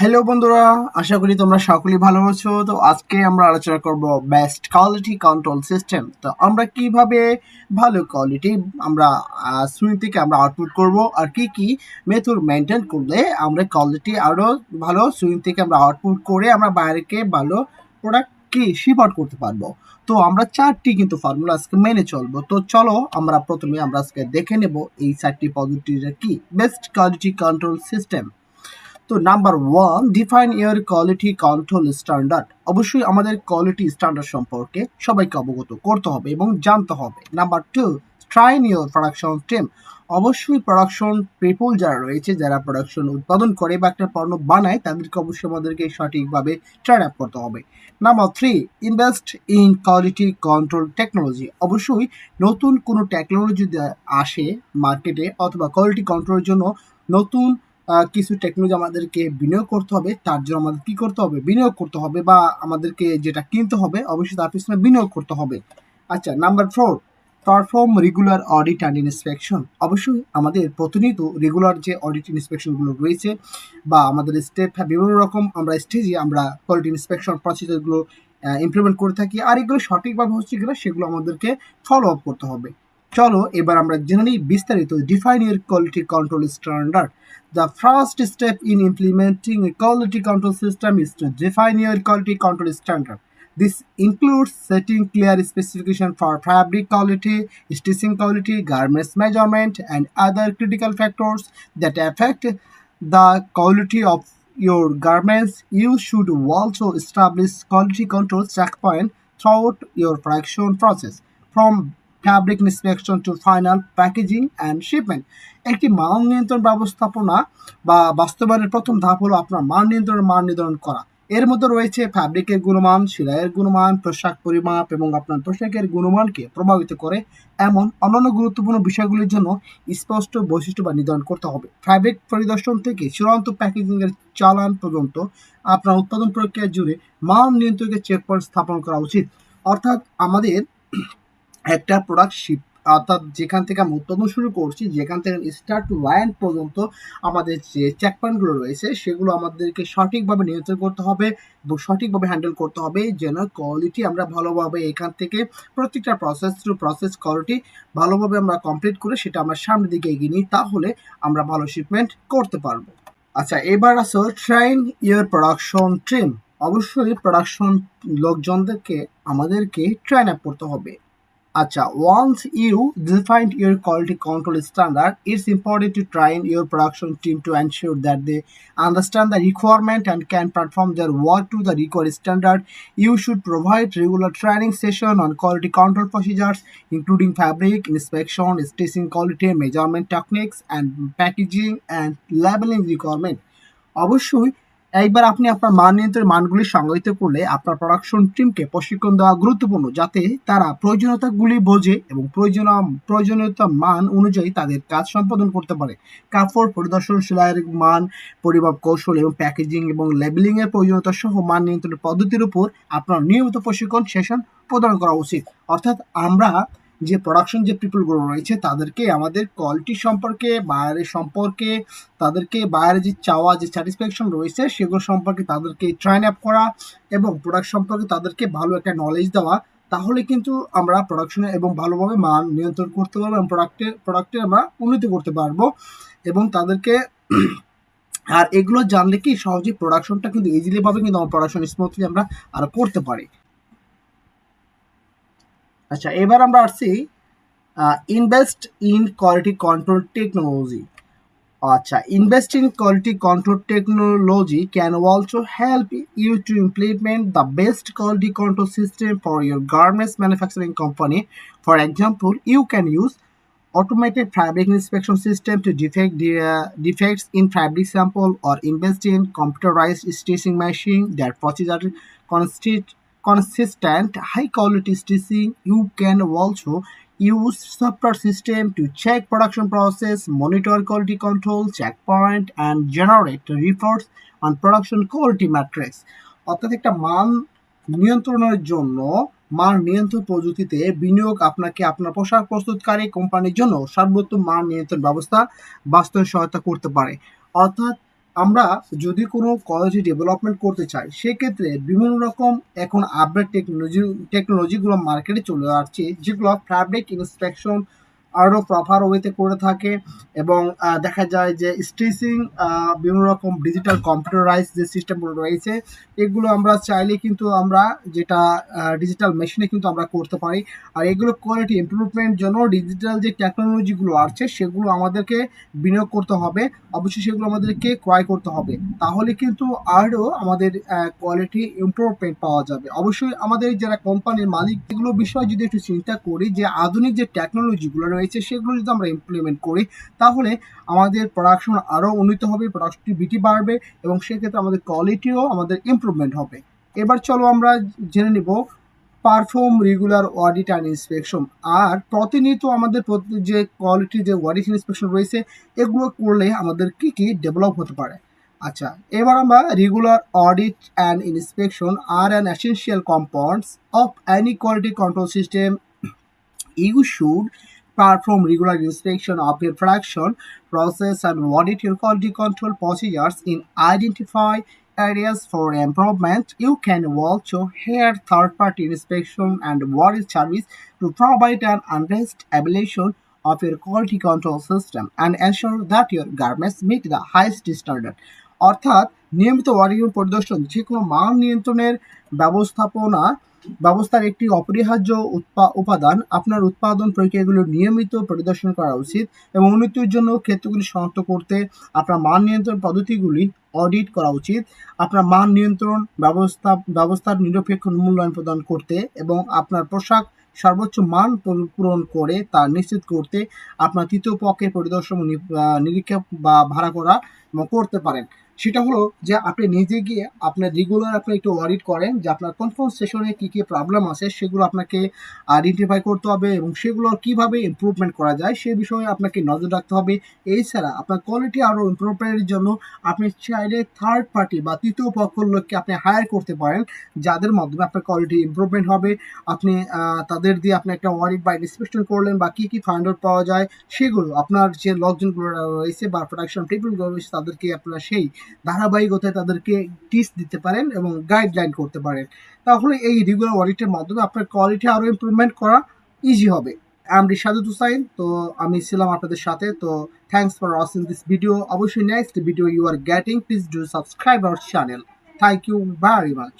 Hello বন্ধুরা আশা করি তোমরা সকলেই ভালো আছো তো আজকে আমরা আলোচনা করব বেস্ট কোয়ালিটি কন্ট্রোল সিস্টেম তো আমরা কিভাবে ভালো কোয়ালিটি আমরা সুইং থেকে আমরা আউটপুট করব আর কি কি মেথড মেনটেন করলে আমরা কোয়ালিটি আরও ভালো সুইং থেকে আমরা আউটপুট করে আমরা বাইরেকে ভালো প্রোডাক্ট কি শিপ আউট করতে পারবো তো আমরা চারটি কিন্তু ফর্মুলা আজকে মেনে চলবো তো চলো আমরা প্রথমে আমরা আজকে দেখে নেব এই চারটি পদ্ধতিটা কি বেস্ট কোয়ালিটি কন্ট্রোল সিস্টেম তো number one define your quality control standard অবশ্যই আমাদের কোয়ালিটি স্ট্যান্ডার্ড সম্পর্কে সবাইকে অবগত করতে হবে এবং জানতে হবে number two train your production team অবশ্যই প্রোডাকশন পিপল যারা রয়েছে যারা প্রোডাকশন উৎপাদন করে বা একটা পণ্য বানায় তাদেরকে অবশ্যই আমাদেরকে সঠিকভাবে ট্রেন আপ করতে হবে number three invest in quality control technology অবশ্যই নতুন কোনো টেকনোলজি আসে মার্কেটে অথবা কোয়ালিটি কন্ট্রোলের জন্য নতুন কিছু টেকনোলজি আমাদেরকে বিনিয়োগ করতে হবে তার জন্য আমাদের কী করতে হবে বিনিয়োগ করতে হবে বা আমাদেরকে যেটা কিনতে হবে অবশ্যই তার পিছনে বিনিয়োগ করতে হবে আচ্ছা number four perform regular audit and inspection অবশ্যই আমাদের প্রতিনিয়ত রেগুলার যে অডিট ইন্সপেকশনগুলো রয়েছে বা আমাদের স্টেপ হ্যাঁ, বিভিন্ন রকম আমরা স্টেজে আমরা কোয়ালিটি ইন্সপেকশন প্রসিজারগুলো ইমপ্লিমেন্ট করে থাকি আর এগুলো সঠিকভাবে হচ্ছে কিনা সেগুলো আমাদেরকে ফলো আপ করতে হবে চলো এবার আমরা জেনে নিই বিস্তারিত define your quality control standard the first step in implementing quality control system is to define your quality control standard this includes setting clear specification for fabric quality stitching quality garments measurement and other critical factors that effect the quality of your garments you should also establish quality control check point throughout your production process from fabric inspection to final packaging and shipment একটি মান নিয়ন্ত্রণ ব্যবস্থাপনা বা বাস্তবায়নের প্রথম ধাপ হলো আপনার মান নিয়ন্ত্রণের মান নির্ধারণ করা এর মধ্যে রয়েছে ফ্যাব্রিকের গুণমান সিলাইয়ের গুণমান পোশাক পরিমাপ এবং আপনার পোশাকের গুণমানকে প্রভাবিত করে এমন অন্যান্য গুরুত্বপূর্ণ বিষয়গুলির জন্য স্পষ্ট বৈশিষ্ট্য বা নির্ধারণ করতে হবে ফ্যাব্রিক পরিদর্শন থেকে চূড়ান্ত প্যাকেজিংয়ের চালান পর্যন্ত আপনার উৎপাদন প্রক্রিয়া জুড়ে মান নিয়ন্ত্রণের চেকপয়েন্ট স্থাপন করা উচিত অর্থাৎ আমাদের একটা প্রোডাক্ট শিপ অর্থাৎ যেখান থেকে আমি উৎপাদন শুরু করছি যেখান থেকে স্টার্ট টু লাইন পর্যন্ত আমাদের যে চেকপয়েন্টগুলো রয়েছে সেগুলো আমাদেরকে সঠিকভাবে নিয়ন্ত্রণ করতে হবে এবং সঠিকভাবে হ্যান্ডেল করতে হবে যেন কোয়ালিটি আমরা ভালোভাবে এখান থেকে প্রত্যেকটা প্রসেস থ্রু প্রসেস কোয়ালিটি ভালোভাবে আমরা কমপ্লিট করে সেটা আমরা সামনের দিকে এগিয়ে নিই তাহলে আমরা ভালো শিপমেন্ট করতে পারবো আচ্ছা এবার আসো ট্রেন ইয়ার প্রোডাকশন ট্রেন অবশ্যই প্রোডাকশন লোকজনদেরকে আমাদেরকে ট্রেন আপ করতে হবে Acha, once you define your quality control standard, it's important to train your production team to ensure that they understand the requirement and can perform their work to the required standard. You should provide regular training session on quality control procedures, including fabric inspection, staging quality measurement techniques, and packaging and labeling requirement. অবশ্যই একবার আপনি আপনার মান নিয়ন্ত্রণের মানগুলি সংজ্ঞায়িত করলে আপনার প্রোডাকশন টিমকে প্রশিক্ষণ দেওয়া গুরুত্বপূর্ণ যাতে তারা প্রয়োজনীয়তাগুলি বোঝে এবং প্রয়োজন প্রয়োজনীয়তা মান অনুযায়ী তাদের কাজ সম্পাদন করতে পারে কাপড় পরিদর্শন সেলাইয়ের মান পরিমাপ কৌশল এবং প্যাকেজিং এবং এর প্রয়োজনীয়তা সহ মান নিয়ন্ত্রণের পদ্ধতির উপর আপনার নিয়মিত প্রশিক্ষণ সেশন প্রদান করা উচিত অর্থাৎ আমরা যে প্রোডাকশন যে পিপলগুলো রয়েছে তাদেরকে আমাদের কোয়ালিটি সম্পর্কে বায়ারের সম্পর্কে তাদেরকে বায়ারের যে চাওয়া যে স্যাটিসফ্যাকশন রয়েছে সেগুলো সম্পর্কে তাদেরকে ট্রাইন আপ করা এবং প্রোডাক্ট সম্পর্কে তাদেরকে ভালো একটা নলেজ দেওয়া তাহলে কিন্তু আমরা প্রোডাকশনে এবং ভালোভাবে মান নিয়ন্ত্রণ করতে পারবো এবং প্রোডাক্টে প্রোডাক্টে আমরা উন্নতি করতে পারবো এবং তাদেরকে আর এগুলো জানলে কি সহজে প্রোডাকশনটা কিন্তু ইজিলিভাবে কিন্তু আমার প্রোডাকশন স্মুথলি আমরা আরও করতে পারি আচ্ছা এবার আমরা আসছি invest in quality control technology আচ্ছা invest in quality control technology can also help you to implement the best quality control system for your garments manufacturing company for example you can use automated fabric inspection system to defect defects in fabric sample or invest in computerized in machine that procedure কনস্টিট consistent high quality stitching you can also use software system to check production process monitor quality control checkpoint and generate reports on production quality metrics অর্থাৎ একটা মান নিয়ন্ত্রণের জন্য মান নিয়ন্ত্রণ প্রযুক্তিতে বিনিয়োগ আপনাকে আপনার পোশাক প্রস্তুতকারী কোম্পানির জন্য সর্বোত্তম মান নিয়ন্ত্রণ ব্যবস্থা বাস্তবে সহায়তা করতে পারে অর্থাৎ আমরা যদি কোনো কলেজে ডেভেলপমেন্ট করতে চাই সেক্ষেত্রে বিভিন্ন রকম এখন আপডেট টেকনোলজি টেকনোলজিগুলো মার্কেটে চলে আসছে যেগুলো ফ্যাব্রিক ইন্সপেকশন আরও প্রপার ওয়েতে করে থাকে এবং দেখা যায় যে স্টিচিং বিভিন্ন রকম ডিজিটাল কম্পিউটারাইজ যে সিস্টেমগুলো রয়েছে এগুলো আমরা চাইলে কিন্তু আমরা যেটা ডিজিটাল মেশিনে কিন্তু আমরা করতে পারি আর এগুলো কোয়ালিটি ইম্প্রুভমেন্ট জন্য ডিজিটাল যে টেকনোলজিগুলো আছে সেগুলো আমাদেরকে বিনিয়োগ করতে হবে অবশ্যই সেগুলো আমাদেরকে ক্রয় করতে হবে তাহলে কিন্তু আরও আমাদের কোয়ালিটি ইম্প্রুভমেন্ট পাওয়া যাবে অবশ্যই আমাদের যারা কোম্পানির মালিক এগুলো বিষয়ে যদি একটু চিন্তা করি যে আধুনিক যে টেকনোলজিগুলো রয়েছে রয়েছে সেগুলো যদি আমরা ইমপ্লিমেন্ট করি তাহলে আমাদের প্রোডাকশন আরও উন্নীত হবে প্রোডাক্টিভিটি বাড়বে এবং সেক্ষেত্রে আমাদের কোয়ালিটিও আমাদের ইমপ্রুভমেন্ট হবে এবার চলো আমরা জেনে নিব perform regular audit and inspection আর প্রতিনিয়ত আমাদের যে কোয়ালিটি যে অডিট ইন্সপেকশন রয়েছে এগুলো করলে আমাদের কী কী ডেভেলপ হতে পারে আচ্ছা এবার আমরা regular audit and inspection R an essential compounds of any quality control system you should perform regular inspection of your production process and audit your quality control procedures in identify areas for improvement. You can also hire third-party inspection and audit service to provide an honest evaluation of your quality control system and ensure that your garments meet the highest standard. অর্থাৎ নিয়মিত ওয়ারিয়ম পরিদর্শন যে কোনো মান নিয়ন্ত্রণের ব্যবস্থাপনা ব্যবস্থার একটি অপরিহার্য উপাদান আপনার উৎপাদন প্রক্রিয়াগুলো নিয়মিত পরিদর্শন করা উচিত এবং উন্নতির জন্য ক্ষেত্রগুলি শনাক্ত করতে আপনার মান নিয়ন্ত্রণ পদ্ধতিগুলি অডিট করা উচিত আপনার মান নিয়ন্ত্রণ ব্যবস্থা ব্যবস্থার নিরপেক্ষ মূল্যায়ন প্রদান করতে এবং আপনার পোশাক সর্বোচ্চ মান পূরণ করে তা নিশ্চিত করতে আপনার তৃতীয় পক্ষের পরিদর্শন নিরীক্ষা বা ভাড়া করা করতে পারেন সেটা হলো যে আপনি নিজে গিয়ে আপনার রেগুলার আপনি একটু অডিট করেন যে আপনার কনফার্ম সেশনে কী কী প্রবলেম আছে সেগুলো আপনাকে আইডেন্টিফাই করতে হবে এবং সেগুলো কীভাবে ইম্প্রুভমেন্ট করা যায় সে বিষয়ে আপনাকে নজর রাখতে হবে এছাড়া আপনার কোয়ালিটি আরও ইম্প্রুভমেন্টের জন্য আপনি চাইলে থার্ড পার্টি বা তৃতীয় পক্ষের লোককে আপনি হায়ার করতে পারেন যাদের মাধ্যমে আপনার কোয়ালিটি ইম্প্রুভমেন্ট হবে আপনি তাদের দিয়ে আপনি একটা অডিট বা ইন্সপেকশন করলেন বা কী কী ফাইন্ড আউট পাওয়া যায় সেগুলো আপনার যে লকজনগুলো রয়েছে বা প্রোডাকশন পিপলগুলো রয়েছে তাদেরকে আপনার সেই ধারাবাহিকতায় তাদেরকে টিপস দিতে পারেন এবং গাইডলাইন করতে পারেন তাহলে এই রেগুলার অডিটের মাধ্যমে আপনার কোয়ালিটি আরও ইম্প্রুভমেন্ট করা ইজি হবে আম রিশাদ হুসাইন তো আমি ছিলাম আপনাদের সাথে তো thanks for watching this video অবশ্যই next video you are getting please do subscribe our channel thank you very much